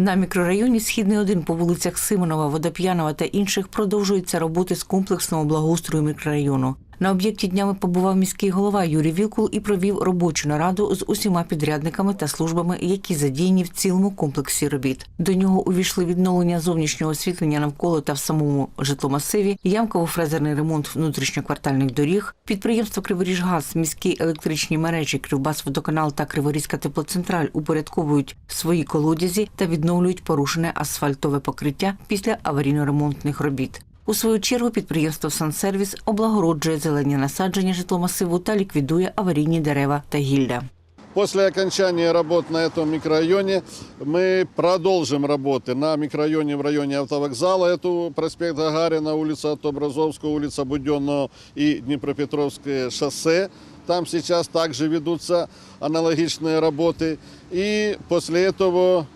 На мікрорайоні Східний 1 по вулицях Симонова, Водоп'янова та інших продовжуються роботи з комплексного благоустрою мікрорайону. На об'єкті днями побував міський голова Юрій Вілкул і провів робочу нараду з усіма підрядниками та службами, які задіяні в цілому комплексі робіт. До нього увійшли відновлення зовнішнього освітлення навколо та в самому житломасиві, ямково-фрезерний ремонт внутрішньоквартальних доріг, підприємство Криворіжгаз, міські електричні мережі, Кривбасводоканал та Криворізька теплоцентраль упорядковують свої колодязі та відновлюють порушене асфальтове покриття після аварійно-ремонтних робіт. У свою чергу підприємство Сансервіс облагороджує зелені насадження житломасиву та ліквідує аварійні дерева та гілля. После окончания работ на этом микрорайоне мы продолжим работы на микрорайоне в районе автовокзала. Это проспект Гагарина, улица Отобразовского, улица Буденного и Днепропетровское шоссе. Там сейчас также ведутся аналогичные работы. И после этого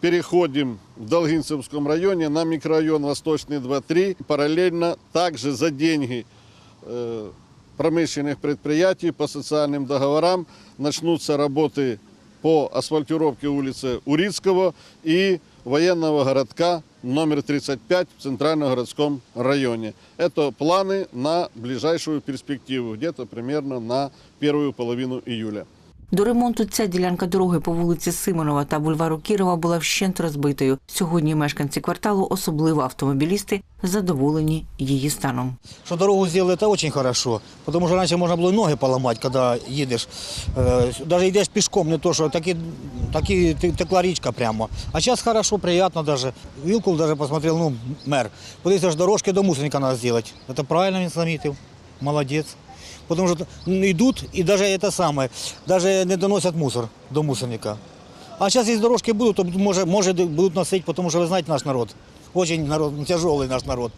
переходим в Долгинцевском районе на микрорайон Восточный 2-3. Параллельно также за деньги э, промышленных предприятий по социальным договорам начнутся работы по асфальтировке улицы Урицкого и военного городка номер 35 в Центральном городском районе. Это планы на ближайшую перспективу, где-то примерно на первую половину июля. До ремонту ця ділянка дороги по вулиці Симонова та бульвару Кірова була вщент розбитою. Сьогодні мешканці кварталу, особливо автомобілісти, задоволені її станом. Что дорогу сделали, это очень хорошо. Потому что раньше можно было и ноги поломать, когда едешь. Э, Даже идешь пешком, не то, что таки, таки те- текла речка прямо. А сейчас хорошо, приятно даже. Вилкул даже посмотрел, ну, мэр. Подивися, ж дорожки до мусорника надо сделать. Это правильно він заметил. Молодец. Потому что м, идут и даже это самое, даже не доносят мусор до мусорника. А сейчас, если дорожки будут, то может, может будут носить, потому что вы знаете наш народ. Очень народ, тяжелый наш народ.